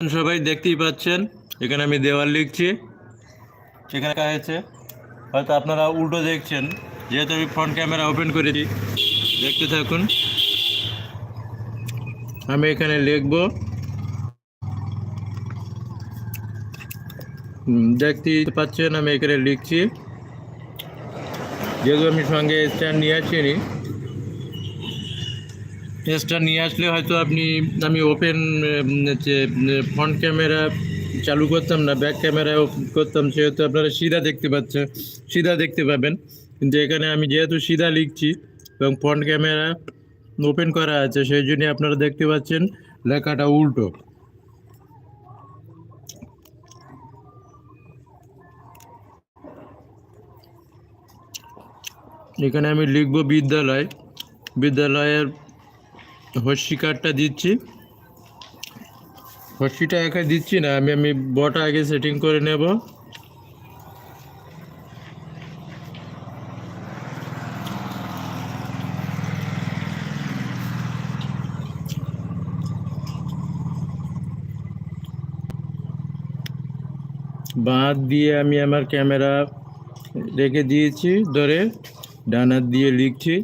সবাই দেখতেই পাচ্ছেন, এখানে আমি দেওয়াল লিখছি সেখানে লেখা হয়েছে, হয়তো আপনারা উল্টো দেখছেন, যেহেতু আমি ফ্রন্ট ক্যামেরা ওপেন করেছি, দেখতে থাকুন। আমি এখানে লিখব দেখতেই পাচ্ছেন, আমি এখানে লিখছি, যেহেতু আমি সঙ্গে স্ট্যান্ড নিয়ে আসিনি স্ট্যান্ড নিয়ে আসলে হয়তো আপনি, আমি ওপেন যে ফ্রন্ট ক্যামেরা চালু করতাম না ব্যাক ক্যামেরা করতাম, সেহেতু আপনারা সিধা দেখতে পাচ্ছেন সিধা দেখতে পাবেন। কিন্তু এখানে আমি যেহেতু সিধা লিখছি এবং ফ্রন্ট ক্যামেরা ওপেন করা আছে, সেই জন্য আপনারা দেখতে পাচ্ছেন লেখাটা উল্টো। এখানে আমি লিখব বিদ্যালয়। বিদ্যালয়ের হস্যি কার্ডটা দিচ্ছি। হস্যিটা একা দিচ্ছি না, আমি আমি বটা আগে সেটিং করে নেব। বাঁধ দিয়ে আমি আমার ক্যামেরা রেখে দিয়েছি, ধরে ডানার দিয়ে লিখছি।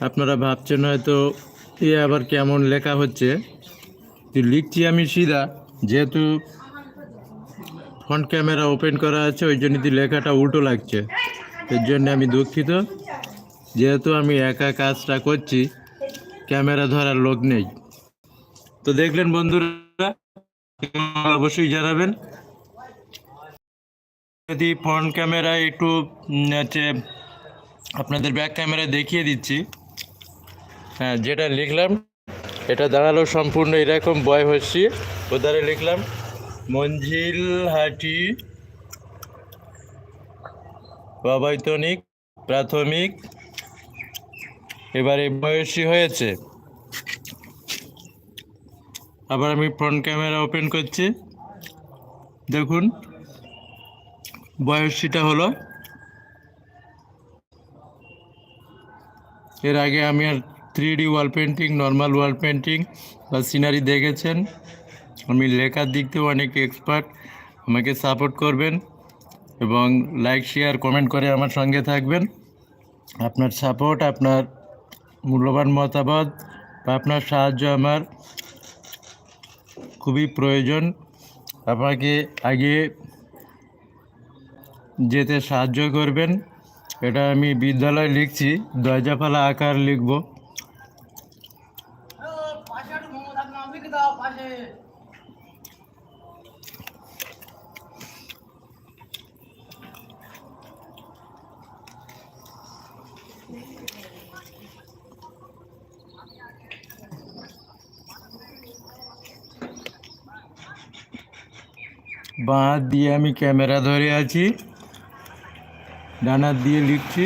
আপনারা ভাবছেন হয়তো, এ আবার কেমন লেখা হচ্ছে। লিখছি আমি সিধা, যেহেতু ফ্রন্ট ক্যামেরা ওপেন করা আছে, ওই জন্য লেখাটা উল্টো লাগছে। এর জন্য আমি দুঃখিত। যেহেতু আমি একা কাজটা করছি, ক্যামেরা ধরার লোক নেই। তো দেখলেন বন্ধুরা অবশ্যই জানাবেন। যদি ফ্রন্ট ক্যামেরা একটু হচ্ছে আপনাদের ব্যাক ক্যামেরা দেখিয়ে দিচ্ছি। হ্যাঁ যেটা লিখলাম, এটা দাঁড়াল সম্পূর্ণ এরকম বয় হচ্ছি ওধারে লিখলাম? মঞ্জিল হাটি অবৈতনিক প্রাথমিক, এবারে বয়সী হয়েছে। আবার আমি ফ্রন্ট ক্যামেরা ওপেন করছি। দেখুন, বয়সীটা হলো, এর আগে আমি আর three D wall painting, normal wall painting বা সিনারি দেখেছেন। আমি লেখার দিক থেকেও অনেক এক্সপার্ট আমাকে সাপোর্ট করবেন এবং লাইক শেয়ার কমেন্ট করে আমার সঙ্গে থাকবেন। আপনার সাপোর্ট আপনার মূল্যবান মতামত বা আপনার সাহায্য আমার খুবই প্রয়োজন। আপনাকে আগে যেতে সাহায্য করবেন। এটা আমি বিদ্যালয় লিখছি দরজাফালা আকার লিখব। বাঁ দিয়ে আমি ক্যামেরা ধরে আছি ডানার দিয়ে লিখছি।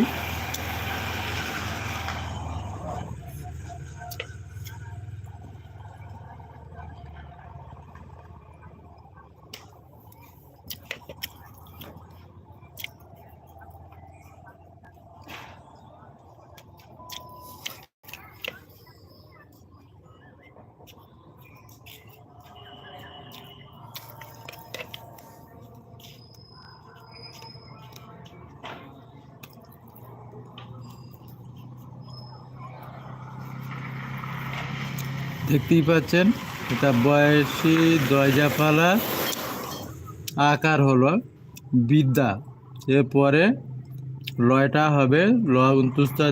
দেখতেই পাচ্ছেন, এটা বয়সী দরজাফালা আকার হলো বিদ্যা। এরপরে লয়টা হবে ল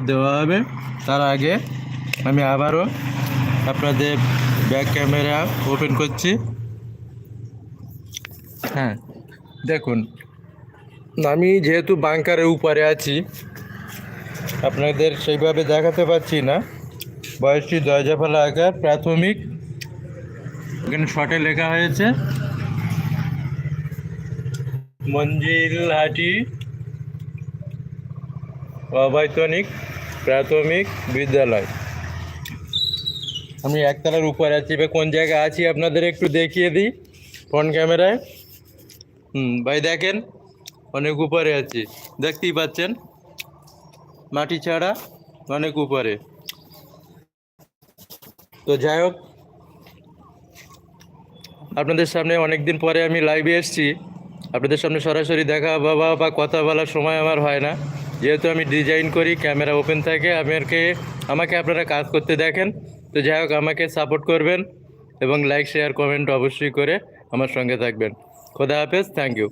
দেওয়া হবে। তার আগে আমি আবারও আপনাদের ব্যাক ক্যামেরা ওপেন করছি। হ্যাঁ দেখুন, আমি যেহেতু বাংকারের উপরে আছি, আপনাদের সেইভাবে দেখাতে পারছি না। বয়সটি দরজাফালা আকার প্রাথমিক এখানে শর্টে লেখা হয়েছে। মঞ্জিল হাটি অবৈতনিক প্রাথমিক বিদ্যালয়। আমি একতলার উপরে আছি বা কোন জায়গায় আছি আপনাদের একটু দেখিয়ে দিই ফোন ক্যামেরায়। হুম, ভাই দেখেন, অনেক উপরে আছি, দেখতেই পাচ্ছেন। মাটি ছাড়া অনেক উপরে। তো যাই হোক, আপনাদের সামনে অনেক দিন পরে আমি লাইভে এসেছি। আপনাদের সামনে সরাসরি দেখা বাবা বা কথা বলার সময় আমার হয় না। যেহেতু আমি ডিজাইন করি ক্যামেরা ওপেন থাকে, আমাকে আমাকে আপনারা কাজ করতে দেখেন। তো যাই হোক, আমাকে সাপোর্ট করবেন এবং লাইক শেয়ার কমেন্ট অবশ্যই করে আমার সঙ্গে থাকবেন। খোদা হাফেজ থ্যাংক ইউ